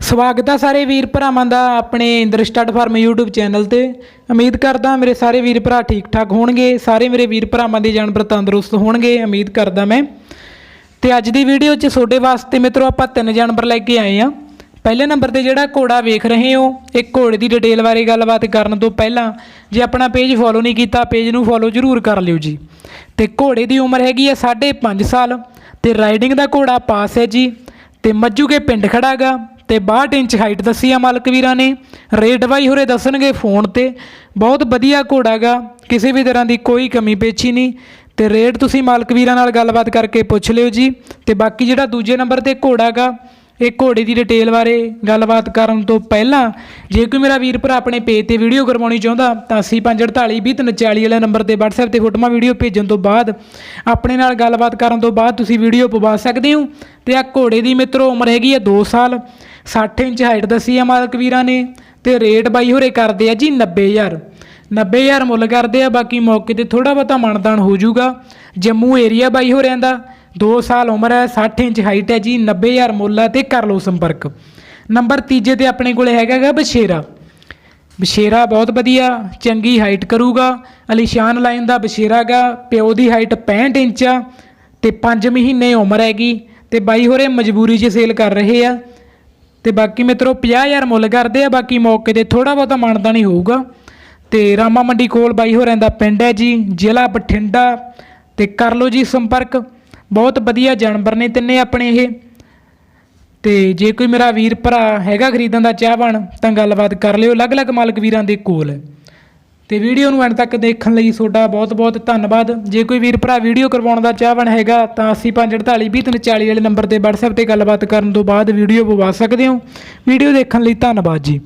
ਸਵਾਗਤ ਆ ਸਾਰੇ ਵੀਰ ਭਰਾਵਾਂ ਦਾ ਆਪਣੇ Inder stud farm YouTube channel ਤੇ। ਉਮੀਦ ਕਰਦਾ ਮੇਰੇ ਸਾਰੇ ਵੀਰ ਭਰਾ ਠੀਕ ਠਾਕ ਹੋਣਗੇ, ਸਾਰੇ ਮੇਰੇ ਵੀਰ ਭਰਾਵਾਂ ਦੇ ਜਾਨਵਰ ਤੰਦਰੁਸਤ ਹੋਣਗੇ, ਉਮੀਦ ਕਰਦਾ ਮੈਂ। ਤੇ ਅੱਜ ਦੀ ਵੀਡੀਓ 'ਚ ਤੁਹਾਡੇ ਵਾਸਤੇ ਮਿੱਤਰੋ ਆਪਾਂ ਤਿੰਨ ਜਾਨਵਰ ਲੈ ਕੇ ਆਏ ਆ। ਪਹਿਲੇ ਨੰਬਰ ਤੇ ਜਿਹੜਾ ਘੋੜਾ ਵੇਖ ਰਹੇ ਹੋ, ਇਹ ਘੋੜੇ ਦੀ ਡਿਟੇਲ ਬਾਰੇ ਗੱਲਬਾਤ ਕਰਨ ਤੋਂ ਪਹਿਲਾਂ ਜੇ ਆਪਣਾ ਪੇਜ ਫੋਲੋ ਨਹੀਂ ਕੀਤਾ ਪੇਜ ਨੂੰ ਫੋਲੋ ਜ਼ਰੂਰ ਕਰ ਲਿਓ ਜੀ। ਤੇ ਘੋੜੇ ਦੀ ਉਮਰ ਹੈਗੀ ਹੈ 5.5 ਸਾਲ ਤੇ ਰਾਈਡਿੰਗ ਦਾ ਘੋੜਾ ਪਾਸ ਹੈ ਜੀ। ਤੇ ਮੱਜੂਗੇ ਪਿੰਡ ਖੜਾਗਾ ਤੇ 62 ਇੰਚ ਹਾਈਟ ਦੱਸੀ ਆ ਮਾਲਕ ਵੀਰਾਂ ਨੇ। ਰੇਟ ਬਾਈ ਹੋਰੇ ਦੱਸਣਗੇ ਫੋਨ ਤੇ। ਬਹੁਤ ਵਧੀਆ ਘੋੜਾਗਾ ਕਿਸੇ ਵੀ ਤਰ੍ਹਾਂ ਦੀ ਕੋਈ ਕਮੀ ਪੇਚੀ ਨਹੀਂ। ਤੇ ਰੇਟ ਤੁਸੀਂ ਮਾਲਕ ਵੀਰਾਂ ਨਾਲ ਗੱਲਬਾਤ ਕਰਕੇ ਪੁੱਛ ਲਿਓ ਜੀ। ਤੇ ਬਾਕੀ ਜਿਹੜਾ ਦੂਜੇ ਨੰਬਰ ਤੇ ਘੋੜਾਗਾ ਇਹ ਘੋੜੇ ਦੀ ਡਿਟੇਲ ਬਾਰੇ ਗੱਲਬਾਤ ਕਰਨ ਤੋਂ ਪਹਿਲਾਂ, ਜੇ ਕੋਈ ਮੇਰਾ ਵੀਰ ਭਰਾ ਆਪਣੇ ਪੇਜ ਤੇ ਵੀਡੀਓ ਕਰਵਾਉਣੀ ਚਾਹੁੰਦਾ, ਤਾਂ 8548204340 ਵਾਲੇ ਨੰਬਰ ਤੇ WhatsApp ਤੇ ਫੋਟੋਆਂ ਵੀਡੀਓ ਭੇਜਣ ਤੋਂ ਬਾਅਦ, ਆਪਣੇ ਨਾਲ ਗੱਲਬਾਤ ਕਰਨ ਤੋਂ ਬਾਅਦ ਤੁਸੀਂ ਵੀਡੀਓ ਪਵਾ ਸਕਦੇ ਹੋ। ਤੇ ਆ ਘੋੜੇ ਦੀ ਮਿੱਤਰੋ ਉਮਰ ਹੈਗੀ ਆ 2 ਸਾਲ। 60 ਇੰਚ ਹਾਈਟ ਦੱਸੀ ਆ ਮਾਲਕ ਵੀਰਾਂ ਨੇ ਤੇ ਰੇਟ ਬਾਈ ਹੋਰੇ ਕਰਦੇ ਆ ਜੀ 90000 90000 ਮੁੱਲ ਕਰਦੇ ਆ, ਬਾਕੀ ਮੌਕੇ ਤੇ ਥੋੜਾ ਬਹੁਤਾ ਮਨਦਾਨ ਹੋ ਜਾਊਗਾ। ਜੰਮੂ ਏਰੀਆ ਬਾਈ ਹੋਰਿਆਂ ਦਾ 2 ਸਾਲ ਉਮਰ ਹੈ 60 ਇੰਚ ਹਾਈਟ ਹੈ ਜੀ 90000 ਮੁੱਲ ਹੈ ਤੇ ਕਰ ਲਓ ਸੰਪਰਕ। ਨੰਬਰ ਤੀਜੇ ਤੇ ਆਪਣੇ ਕੋਲੇ ਹੈਗਾ ਗਾ ਬਸ਼ੇਰਾ ਬਸ਼ੇਰਾ ਬਹੁਤ ਵਧੀਆ, ਚੰਗੀ ਹਾਈਟ ਕਰੂਗਾ। ਅਲੀਸ਼ਾਨ ਲਾਈਨ ਦਾ ਬਸ਼ੇਰਾ ਗਾ, ਪਿਓ ਦੀ ਹਾਈਟ 65 ਇੰਚ ਆ ਤੇ 5 ਮਹੀਨੇ ਉਮਰ ਹੈਗੀ ਤੇ ਬਾਈ ਹੋਰੇ ਮਜਬੂਰੀ 'ਚ ਸੇਲ ਕਰ ਰਹੇ ਆ। ਤੇ ਬਾਕੀ ਮਿੱਤਰੋ 50000 ਮੁੱਲ ਕਰਦੇ ਆ, ਬਾਕੀ ਮੌਕੇ ਤੇ ਥੋੜਾ ਬਹੁਤਾ ਮਾਨਤਾ ਨਹੀਂ ਹੋਊਗਾ। ਤੇ ਰਾਮਾ ਮੰਡੀ ਕੋਲ ਬਾਈ ਹੋਰਾਂ ਦਾ ਪਿੰਡ ਹੈ ਜੀ, ਜ਼ਿਲ੍ਹਾ ਬਠਿੰਡਾ। ਤੇ ਕਰ ਲਓ ਜੀ ਸੰਪਰਕ, ਬਹੁਤ ਵਧੀਆ ਜਾਨਵਰ ਨੇ ਤਿੰਨੇ ਆਪਣੇ ਇਹ। ਤੇ ਜੇ ਕੋਈ ਮੇਰਾ ਵੀਰ ਭਰਾ ਹੈਗਾ ਖਰੀਦਣ ਦਾ ਚਾਹਵਾਨ, ਤਾਂ ਗੱਲਬਾਤ ਕਰ ਲਿਓ, ਅਲੱਗ-ਅਲੱਗ ਮਾਲਕ ਵੀਰਾਂ ਦੇ ਕੋਲ। ਤੇ ਵੀਡੀਓ ਨੂੰ ਐਂਡ ਤੱਕ ਦੇਖਣ ਲਈ ਤੁਹਾਡਾ ਬਹੁਤ-ਬਹੁਤ ਧੰਨਵਾਦ। ਜੇ ਕੋਈ ਵੀਰ ਭਰਾ ਵੀਡੀਓ ਕਰਵਾਉਣ ਦਾ ਚਾਹਵਣ ਹੈਗਾ, ਤਾਂ 8548204340 ਵਾਲੇ ਨੰਬਰ ਤੇ WhatsApp ਤੇ ਗੱਲਬਾਤ ਕਰਨ ਤੋਂ ਬਾਅਦ ਵੀਡੀਓ ਪਵਾ ਸਕਦੇ ਹੋ। ਵੀਡੀਓ ਦੇਖਣ ਲਈ ਧੰਨਵਾਦ ਜੀ।